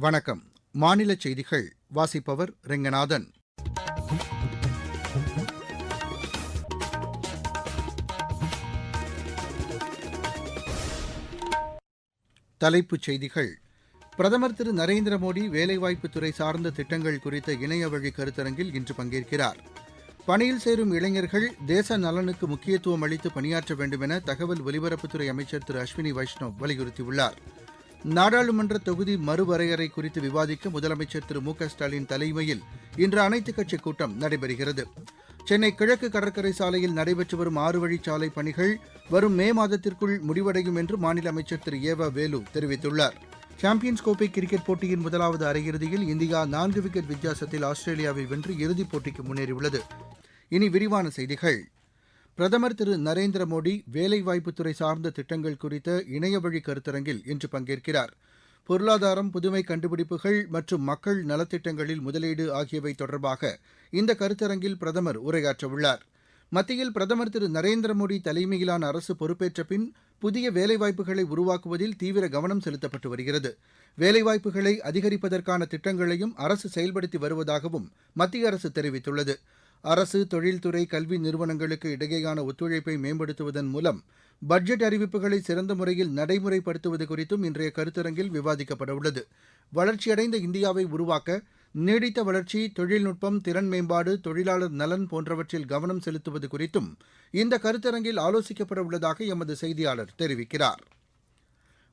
வணக்கம். மாநில செய்திகள் வாசிப்பவர் ரெங்கநாதன். தலைப்புச் செய்திகள். பிரதமர் திரு நரேந்திர மோடி வேலைவாய்ப்புத் துறை சார்ந்த திட்டங்கள் குறித்த இணையவழி கருத்தரங்கில் இன்று பங்கேற்கிறார். பணியில் சேரும் இளைஞர்கள் தேச நலனுக்கு முக்கியத்துவம் அளித்து பணியாற்ற வேண்டும் என தகவல் ஒலிபரப்புத்துறை அமைச்சர் திரு அஸ்வினி வைஷ்ணவ் வலியுறுத்தியுள்ளார். நாடாளுமன்ற தொகுதி மறுவரையறை குறித்து விவாதிக்க முதலமைச்சர் திரு மு க ஸ்டாலின் தலைமையில் இன்று அனைத்துக் கட்சிக் கூட்டம் நடைபெறுகிறது. சென்னை கிழக்கு கடற்கரை சாலையில் நடைபெற்று வரும் ஆறு வழிச்சாலை பணிகள் வரும் மே மாதத்திற்குள் முடிவடையும் என்று மாநில அமைச்சர் திரு ஏவ வேலு தெரிவித்துள்ளார். சாம்பியன்ஸ் கோப்பை கிரிக்கெட் போட்டியின் முதலாவது அரையிறுதியில் இந்தியா நான்கு விக்கெட் வித்தியாசத்தில் ஆஸ்திரேலியாவை வென்று இறுதிப் போட்டிக்கு முன்னேறியுள்ளது. இனி விரிவான செய்திகள். பிரதமர் திரு நரேந்திர மோடி வேலைவாய்ப்புத்துறை சார்ந்த திட்டங்கள் குறித்த இணையவழி கருத்தரங்கில் இன்று பங்கேற்கிறார். பொருளாதாரம் புதுமை கண்டுபிடிப்புகள் மற்றும் மக்கள் நலத்திட்டங்களில் முதலீடு ஆகியவை தொடர்பாக இந்த கருத்தரங்கில் பிரதமர் உரையாற்றவுள்ளார். மத்தியில் பிரதமர் திரு நரேந்திர மோடி தலைமையிலான அரசு பொறுப்பேற்ற பின் புதிய வேலைவாய்ப்புகளை உருவாக்குவதில் தீவிர கவனம் செலுத்தப்பட்டு வருகிறது. வேலைவாய்ப்புகளை அதிகரிப்பதற்கான திட்டங்களையும் அரசு செயல்படுத்தி வருவதாகவும் மத்திய அரசு தெரிவித்துள்ளது. அரசு தொழில்துறை கல்வி நிறுவனங்களுக்கு இடையேயான ஒத்துழைப்பை மேம்படுத்துவதன் மூலம் பட்ஜெட் அறிவிப்புகளை சிறந்த முறையில் நடைமுறைப்படுத்துவது குறித்தும் இன்றைய கருத்தரங்கில் விவாதிக்கப்படவுள்ளது வளர்ச்சியடைந்த இந்தியாவை உருவாக்க நீடித்த வளர்ச்சி தொழில்நுட்பம் திறன் மேம்பாடு தொழிலாளர் நலன் போன்றவற்றில் கவனம் செலுத்துவது குறித்தும் இந்த கருத்தரங்கில் ஆலோசிக்கப்பட உள்ளதாக எமது செய்தியாளர் தெரிவிக்கிறார்.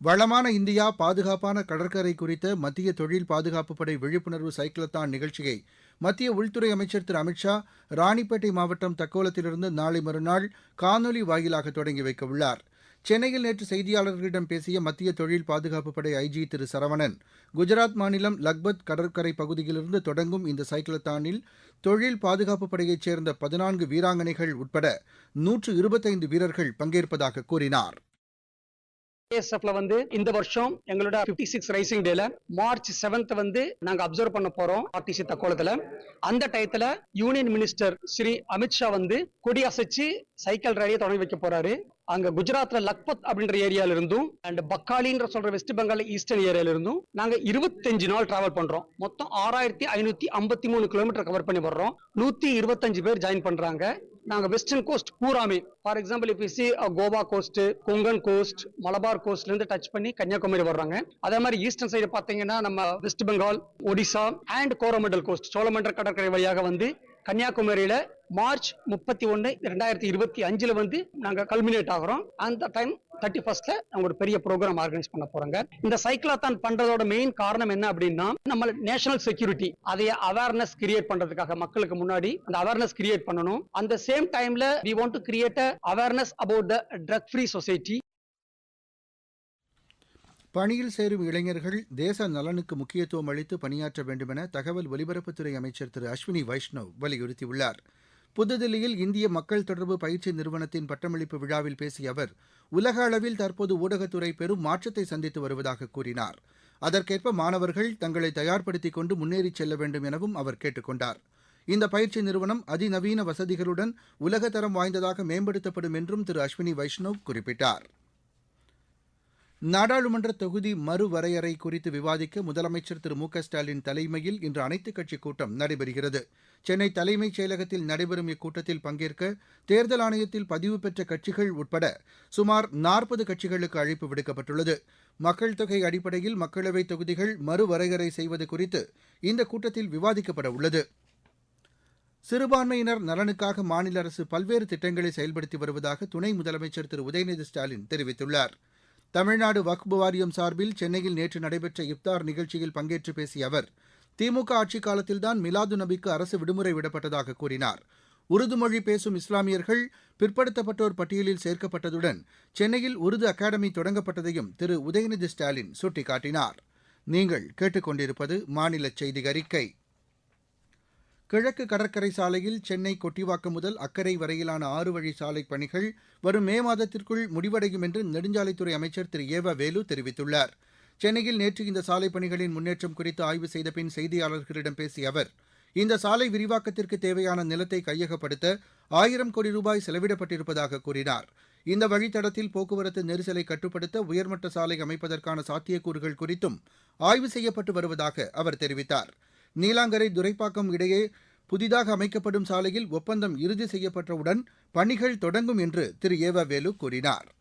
வளமான இந்தியா பாதுகாப்பான கடற்கரை குறித்த மத்திய தொழில் பாதுகாப்பு படை விழிப்புணர்வு சைக்கிளத்தான் நிகழ்ச்சியை மத்திய உள்துறை அமைச்சர் திரு அமித்ஷா ராணிப்பேட்டை மாவட்டம் தக்கோலத்திலிருந்து நாளை மறுநாள் காணொலி வாயிலாக தொடங்கி வைக்க உள்ளார். சென்னையில் நேற்று செய்தியாளர்களிடம் பேசிய மத்திய தொழில் பாதுகாப்பு படை ஐஜி திரு சரவணன் குஜராத் மாநிலம் லக்பத் கடற்கரை பகுதியிலிருந்து தொடங்கும் இந்த சைக்கிளத்தானில் தொழில் பாதுகாப்பு படையைச் சேர்ந்த பதினான்கு வீராங்கனைகள் உட்பட நூற்று இருபத்தைந்து வீரர்கள் பங்கேற்பதாக கூறினார். ஏஎஸ்எஃப்ல வந்து இந்த வருஷம் எங்களோட 56 சிக்ஸ் ரைசிங் டேல மார்ச் செவன்த் வந்து நாங்க அப்சர்வ் பண்ண போறோம் ஆர்டிசி தக்கோலத்துல அந்த டயத்துல யூனியன் மினிஸ்டர் ஸ்ரீ அமித்ஷா வந்து கொடி அசைச்சு சைக்கிள் ரேலியை தொடங்கி வைக்க போறாரு. அங்க குஜராத்ல லக்பத் அப்படின்ற ஏரியால இருந்தும் அண்ட் பக்காலின்ற சொல்ற வெஸ்ட் பெங்கால் ஈஸ்டர்ன் ஏரியால இருந்தும் நாங்க இருபத்தஞ்சு நாள் டிராவல் பண்றோம். மொத்தம் ஆறாயிரத்தி ஐநூத்தி ஐம்பத்தி மூணு கிலோமீட்டர் கவர் பண்ணி வர்றோம். நூத்தி இருபத்தஞ்சு பேர் ஜாயின் பண்றாங்க. நாங்க வெஸ்டர்ன் கோஸ்ட் பூராமே. ஃபார் எக்ஸாம்பிள் இப்போ சி கோவா கோஸ்ட் கொங்கன் கோஸ்ட் மலபார் கோஸ்ட்ல இருந்து டச் பண்ணி கன்னியாகுமரி வர்றாங்க. அதே மாதிரி ஈஸ்டர்ன் சைடு பாத்தீங்கன்னா நம்ம West Bengal Odisha and Coromandel coast Cholamandal கடற்கரை வழியாக வந்து கன்னியாகுமரியில மார்ச் முப்பத்தி ஒன்னு ரெண்டாயிரத்தி இருபத்தி அஞ்சுல வந்து நாங்க கல்மினேட் ஆகிறோம். அந்த டைம் தேர்ட்டி ஃபர்ஸ்ட்ல நாங்கள் ஒரு பெரிய ப்ரோக்ராம் ஆர்கனைஸ் பண்ண போறாங்க. இந்த சைக்கிளாத்தான் பண்றதோட மெயின் காரணம் என்ன அப்படின்னா நம்ம நேஷனல் செக்யூரிட்டி அதைய அவேர்னஸ் கிரியேட் பண்றதுக்காக மக்களுக்கு முன்னாடி அந்த அவேர்னஸ் கிரியேட் பண்ணணும். அந்த சேம் டைம்ல we want to create awareness about the drug free society பணியில் சேரும் இளைஞர்கள் தேச நலனுக்கு முக்கியத்துவம் அளித்து பணியாற்ற வேண்டுமென தகவல் ஒலிபரப்புத்துறை அமைச்சர் திரு அஸ்வினி வைஷ்ணவ் வலியுறுத்தியுள்ளாா் புதுதில்லியில் இந்திய மக்கள் தொடர்பு பயிற்சி நிறுவனத்தின் பட்டமளிப்பு விழாவில் பேசிய அவர் உலக அளவில் தற்போது ஊடகத்துறை பெரும் மாற்றத்தை சந்தித்து வருவதாக கூறினார். அதற்கேற்ப மாணவர்கள் தங்களை தயார்படுத்திக் கொண்டு முன்னேறிச் செல்ல வேண்டும் எனவும் அவர் கேட்டுக் கொண்டார். இந்த பயிற்சி நிறுவனம் அதிநவீன வசதிகளுடன் உலகத்தரம் வாய்ந்ததாக மேம்படுத்தப்படும் என்றும் திரு அஸ்வினி வைஷ்ணவ் குறிப்பிட்டார். நாடாளுமன்ற தொகுதி மறுவரையறை குறித்து விவாதிக்க முதலமைச்சர் திரு மு க ஸ்டாலின் தலைமையில் இன்று அனைத்துக் கட்சிக் கூட்டம் நடைபெறுகிறது. சென்னை தலைமைச் செயலகத்தில் நடைபெறும் இக்கூட்டத்தில் பங்கேற்க தேர்தல் ஆணையத்தில் பதிவு பெற்ற கட்சிகள் உட்பட சுமார் நாற்பது கட்சிகளுக்கு அழைப்பு விடுக்கப்பட்டுள்ளது. மக்கள் தொகை அடிப்படையில் மக்களவைத் தொகுதிகள் மறுவரையறை செய்வது குறித்து இந்த கூட்டத்தில் விவாதிக்கப்பட உள்ளது. சிறுபான்மையினர் நலனுக்காக மாநில அரசு பல்வேறு திட்டங்களை செயல்படுத்தி வருவதாக துணை முதலமைச்சர் திரு உதயநிதி ஸ்டாலின் தெரிவித்துள்ளார். தமிழ்நாடு வக்பு வாரியம் சார்பில் சென்னையில் நேற்று நடைபெற்ற இப்தார் நிகழ்ச்சியில் பங்கேற்று பேசிய அவர் திமுக ஆட்சிக் காலத்தில்தான் மிலாது நபிக்கு அரசு விடுமுறை விடப்பட்டதாக கூறினார். உருது மொழி பேசும் இஸ்லாமியர்கள் பிற்படுத்தப்பட்டோர் பட்டியலில் சேர்க்கப்பட்டதுடன் சென்னையில் உருது அகாடமி தொடங்கப்பட்டதையும் திரு உதயநிதி ஸ்டாலின் சுட்டிக்காட்டினார். நீங்கள் கேட்டுக்கொண்டிருப்பது மாநில செய்தி அறிக்கை. கிழக்கு கடற்கரை சாலையில் சென்னை கொட்டிவாக்கம் முதல் அக்கரை வரையிலான ஆறு வழி சாலை பணிகள் வரும் மே மாதத்திற்குள் முடிவடையும் என்று நெடுஞ்சாலைத்துறை அமைச்சர் திரு. ஏவ வேலு தெரிவித்துள்ளார். சென்னையில் நேற்று இந்த சாலை பணிகளின் முன்னேற்றம் குறித்து ஆய்வு செய்த பின் செய்தியாளர்களிடம் பேசிய அவர் இந்த சாலை விரிவாக்கத்திற்கு தேவையான நிலத்தை கையகப்படுத்த ஆயிரம் கோடி ரூபாய் செலவிடப்பட்டிருப்பதாக கூறினார். இந்த வழித்தடத்தில் போக்குவரத்து நெரிசலை கட்டுப்படுத்த உயர்மட்ட சாலை அமைப்பதற்கான சாத்தியக்கூறுகள் குறித்தும் ஆய்வு செய்யப்பட்டு வருவதாக அவர் தெரிவித்தார். நீலாங்கரை துரைப்பாக்கம் இடையே புதிதாக அமைக்கப்படும் சாலையில் ஒப்பந்தம் இறுதி செய்யப்பட்டவுடன் பணிகள் தொடங்கும் என்று திரு ஏவ வேலு கூறினார்.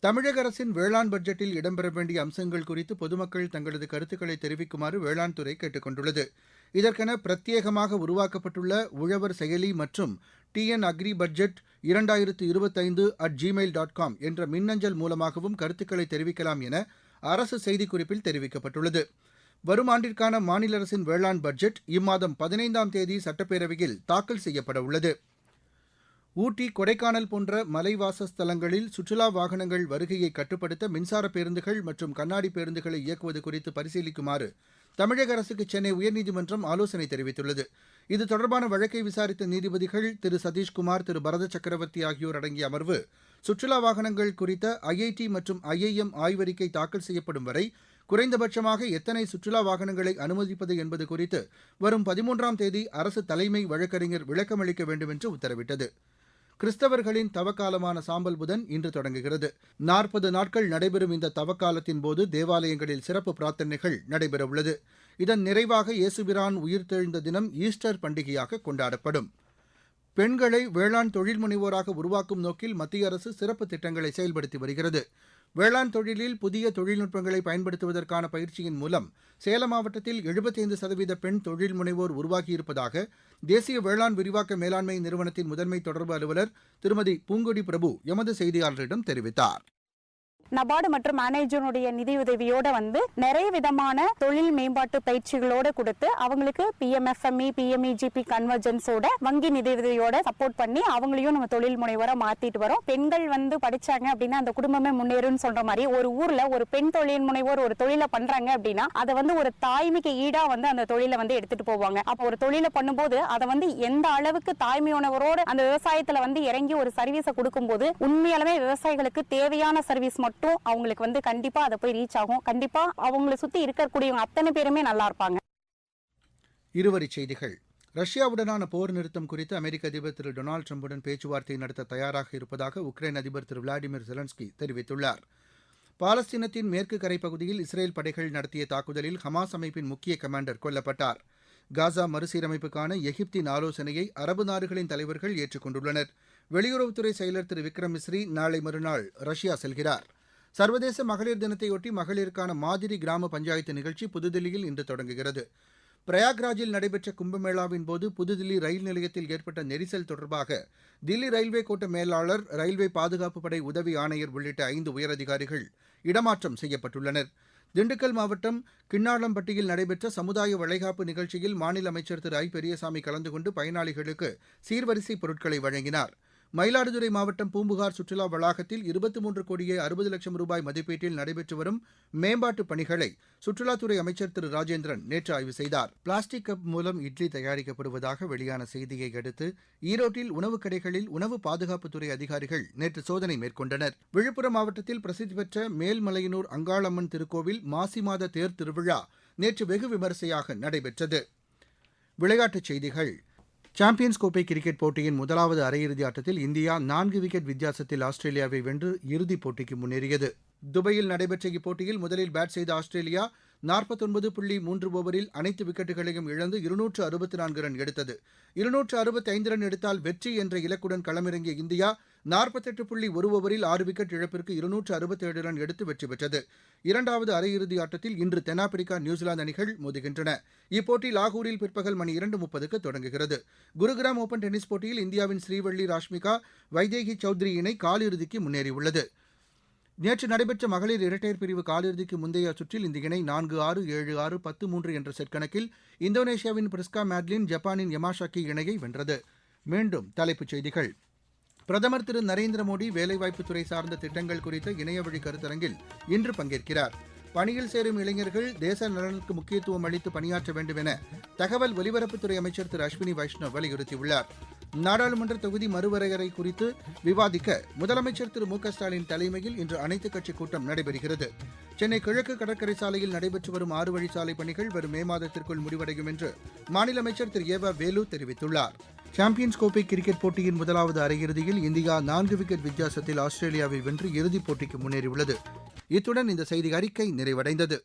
தமிழக அரசின் வேளாண் பட்ஜெட்டில் இடம்பெற வேண்டிய அம்சங்கள் குறித்து பொதுமக்கள் தங்களது கருத்துக்களை தெரிவிக்குமாறு வேளாண் துறை கேட்டுக் கொண்டுள்ளது. இதற்கென பிரத்யேகமாக உருவாக்கப்பட்டுள்ள உழவர் செயலி மற்றும் டிஎன் அக்ரி பட்ஜெட் இரண்டாயிரத்து இருபத்தைந்து அட் ஜிமெயில் டாட் காம் என்ற மின்னஞ்சல் மூலமாகவும் கருத்துக்களை தெரிவிக்கலாம் என அரசு செய்திக்குறிப்பில் தெரிவிக்கப்பட்டுள்ளது. வரும் ஆண்டிற்கான மாநில அரசின் வேளாண் பட்ஜெட் இம்மாதம் பதினைந்தாம் தேதி சட்டப்பேரவையில் தாக்கல் செய்யப்பட உள்ளது. ஊட்டி கொடைக்கானல் போன்ற மலைவாசஸ்தலங்களில் சுற்றுலா வாகனங்கள் வருகையை கட்டுப்படுத்த மின்சார பேருந்துகள் மற்றும் கண்ணாடி பேருந்துகளை இயக்குவது குறித்து பரிசீலிக்குமாறு தமிழக அரசுக்கு சென்னை உயர்நீதிமன்றம் ஆலோசனை தெரிவித்துள்ளது. இது தொடர்பான வழக்கை விசாரித்த நீதிபதிகள் திரு சதீஷ்குமார் திரு பரத சக்கரவர்த்தி ஆகியோர் அடங்கிய அமர்வு சுற்றுலா வாகனங்கள் குறித்த ஐஐடி மற்றும் ஐஐஎம் ஆய்வறிக்கை தாக்கல் செய்யப்படும் வரை குறைந்தபட்சமாக எத்தனை சுற்றுலா வாகனங்களை அனுமதிப்பது என்பது குறித்து வரும் பதிமூன்றாம் தேதி அரசு தலைமை வழக்கறிஞர் விளக்கமளிக்க வேண்டும் என்று உத்தரவிட்டது. கிறிஸ்தவர்களின் தவக்காலமான சாம்பல் புதன் இன்று தொடங்குகிறது. நாற்பது நாட்கள் நடைபெறும் இந்த தவக்காலத்தின் போது தேவாலயங்களில் சிறப்பு பிரார்த்தனைகள் நடைபெறவுள்ளது. இதன் நிறைவாக இயேசுபிரான் உயிர்த்தெழுந்த தினம் ஈஸ்டர் பண்டிகையாக கொண்டாடப்படும். பெண்களை வேளாண் தொழில் முனைவோராக உருவாக்கும் நோக்கில் மத்திய அரசு சிறப்பு திட்டங்களை செயல்படுத்தி வருகிறது. வேளாண் தொழிலில் புதிய தொழில்நுட்பங்களை பயன்படுத்துவதற்கான பயிற்சியின் மூலம் சேலம் மாவட்டத்தில் எழுபத்தைந்து சதவீத பெண் தொழில் முனைவோர் உருவாகியிருப்பதாக தேசிய வேளாண் விரிவாக்க மேலாண்மை நிறுவனத்தின் முதன்மை தொடர்பு அலுவலர் திருமதி பூங்கொடி பிரபு எமது செய்தியாளரிடம் தெரிவித்தார். நபார்டு மற்றும் மேனேஜருடைய நிதியுதவியோட வந்து நிறைய விதமான தொழில் மேம்பாட்டு பயிற்சிகளோட கொடுத்து அவங்களுக்கு பிஎம்எஃப்எம்இ பிஎம்இஜிபி கன்வர்ஜன்ஸோட வங்கி நிதியுதவியோட சப்போர்ட் பண்ணி அவங்களையும் நம்ம தொழில் முனைவராக மாத்திட்டு வரோம். பெண்கள் வந்து படிச்சாங்க அப்படின்னா அந்த குடும்பமே முன்னேறும்னு சொல்ற மாதிரி ஒரு ஊர்ல ஒரு பெண் தொழில் முனைவோர் ஒரு தொழிலை பண்றாங்க அப்படின்னா அதை வந்து ஒரு தாய்மைக்கு ஈடா வந்து அந்த தொழிலை வந்து எடுத்துட்டு போவாங்க. அப்போ ஒரு தொழிலை பண்ணும்போது அதை வந்து எந்த அளவுக்கு தாய்மை அந்த விவசாயத்துல வந்து இறங்கி ஒரு சர்வீஸை கொடுக்கும்போது உண்மையாலுமே விவசாயிகளுக்கு தேவையான சர்வீஸ் மட்டும் அவங்களுக்கு வந்து கண்டிப்பா அதை போய் ரீச் ஆகும். கண்டிப்பா அவங்களை சுத்தி இருக்கக்கூடியவங்க அத்தனை பேருமே நல்லா இருப்பாங்க. இருவரிச் செய்திகள். ரஷ்யாவுடனான போர் நிறுத்தம் குறித்து அமெரிக்க அதிபர் திரு டொனால்டு ட்ரம்புடன் பேச்சுவார்த்தை நடத்த தயாராக இருப்பதாக உக்ரைன் அதிபர் திரு விளாடிமிர் ஜெலன்ஸ்கி தெரிவித்துள்ளார். பாலஸ்தீனத்தின் மேற்கு கரை பகுதியில் இஸ்ரேல் படைகள் நடத்திய தாக்குதலில் ஹமாஸ் அமைப்பின் முக்கிய கமாண்டர் கொல்லப்பட்டார். காசா மறுசீரமைப்புக்கான எகிப்தின் ஆலோசனையை அரபு நாடுகளின் தலைவர்கள் ஏற்றுக்கொண்டுள்ளனர். வெளியுறவுத்துறை செயலர் திரு விக்ரம் மிஸ்ரி நாளை மறுநாள் ரஷ்யா செல்கிறார். சர்வதேச மகளிர் தினத்தையொட்டி மகளிருக்கான மாதிரி கிராம பஞ்சாயத்து நிகழ்ச்சி புதுதில்லியில் இன்று தொடங்குகிறது. பிரயாக்ராஜில் நடைபெற்ற கும்பமேளாவின் போது புதுதில்லி ரயில் நிலையத்தில் ஏற்பட்ட நெரிசல் தொடர்பாக தில்லி ரயில்வே கோட்ட மேலாளர் ரயில்வே பாதுகாப்பு படை உதவி ஆணையர் உள்ளிட்ட ஐந்து உயரதிகாரிகள் இடமாற்றம் செய்யப்பட்டுள்ளனர். திண்டுக்கல் மாவட்டம் கிண்ணாளம்பட்டியில் நடைபெற்ற சமுதாய வளைகாப்பு நிகழ்ச்சியில் மாநில அமைச்சர் திரு ஐ பெரியசாமி கலந்து கொண்டு பயனாளிகளுக்கு சீர்வரிசை பொருட்களை வழங்கினார். மயிலாடுதுறை மாவட்டம் பூம்புகார் சுற்றுலா வளாகத்தில் இருபத்தி மூன்று கோடியே அறுபது லட்சம் ரூபாய் மதிப்பீட்டில் நடைபெற்று வரும் மேம்பாட்டுப் பணிகளை சுற்றுலாத்துறை அமைச்சர் திரு. ராஜேந்திரன் நேற்று ஆய்வு செய்தார். பிளாஸ்டிக் கப் மூலம் இட்லி தயாரிக்கப்படுவதாக வெளியான செய்தியை அடுத்து ஈரோட்டில் உணவுக் கடைகளில் உணவு பாதுகாப்புத்துறை அதிகாரிகள் நேற்று சோதனை மேற்கொண்டனர். விழுப்புரம் மாவட்டத்தில் பிரசித்தி பெற்ற மேல்மலையனூர் அங்காளம்மன் திருக்கோவில் மாசி மாத தேர் திருவிழா நேற்று வெகு விமரிசையாக நடைபெற்றது. விளையாட்டுச் செய்திகள். சாம்பியன்ஸ் கோப்பை கிரிக்கெட் போட்டியின் முதலாவது அரையிறுதி ஆட்டத்தில் இந்தியா நான்கு விக்கெட் வித்தியாசத்தில் ஆஸ்திரேலியாவை வென்று இறுதிப் போட்டிக்கு முன்னேறியது. துபாயில் நடைபெற்ற இப்போட்டியில் முதலில் பேட் செய்த ஆஸ்திரேலியா நாற்பத்தொன்பது புள்ளி மூன்று ஓவரில் அனைத்து விக்கெட்டுகளையும் இழந்து இருநூற்று அறுபத்தி நான்கு ரன் எடுத்தது. இருநூற்று அறுபத்தி ஐந்து ரன் எடுத்தால் வெற்றி என்ற இலக்குடன் களமிறங்கிய இந்தியா நாற்பத்தெட்டு புள்ளி ஒரு ஓவரில் ஆறு விக்கெட் இழப்பிற்கு இருநூற்று அறுபத்தேழு ரன் எடுத்து வெற்றி பெற்றது. இரண்டாவது அரையிறுதி ஆட்டத்தில் இன்று தென்னாப்பிரிக்கா நியூசிலாந்து அணிகள் மோதுகின்றன. இப்போட்டி லாகூரில் பிற்பகல் மணி இரண்டு முப்பதுக்கு தொடங்குகிறது. குருகிராம் ஓபன் டென்னிஸ் போட்டியில் இந்தியாவின் ஸ்ரீவள்ளி ராஷ்மிகா வைதேகி சௌத்ரி இணை காலிறுதிக்கு முன்னேறியுள்ளது. நேற்று நடைபெற்ற மகளிர் இரட்டையர் பிரிவு காலிறுதிக்கு முந்தைய சுற்றில் இந்த இணை நான்கு ஆறு ஏழு ஆறு பத்து மூன்று என்ற செட் கணக்கில் இந்தோனேஷியாவின் பிரிஸ்கா மேட்லின் ஜப்பானின் யமாஷாக்கி இணையை வென்றது. மீண்டும் தலைப்புச் செய்திகள். பிரதமர் திரு நரேந்திர மோடி வேலைவாய்ப்புத்துறை சார்ந்த திட்டங்கள் குறித்த இணையவழி கருத்தரங்கில் இன்று பங்கேற்கிறார். பணியில் சேரும் இளைஞர்கள் தேச நலனுக்கு முக்கியத்துவம் அளித்து பணியாற்ற வேண்டும் என தகவல் ஒலிபரப்புத்துறை அமைச்சர் திரு அஸ்வினி வைஷ்ணவ் வலியுறுத்தியுள்ளார். நாடாளுமன்ற தொகுதி மறுவரையறை குறித்து விவாதிக்க முதலமைச்சர் திரு மு க ஸ்டாலின் தலைமையில் இன்று அனைத்துக் கட்சிக் கூட்டம் நடைபெறுகிறது. சென்னை கிழக்கு கடற்கரை சாலையில் நடைபெற்று வரும் ஆறு வழிச்சாலை பணிகள் வரும் மே மாதத்திற்குள் முடிவடையும் என்று மாநில அமைச்சர் திரு ஏவ வேலு தெரிவித்துள்ளார். சாம்பியன்ஸ் கோப்பை கிரிக்கெட் போட்டியின் முதலாவது அரையிறுதியில் இந்தியா நான்கு விக்கெட் வித்தியாசத்தில் ஆஸ்திரேலியாவை வென்று இறுதிப் போட்டிக்கு முன்னேறியுள்ளது. இத்துடன் இந்த செய்தி அறிக்கை நிறைவடைந்தது.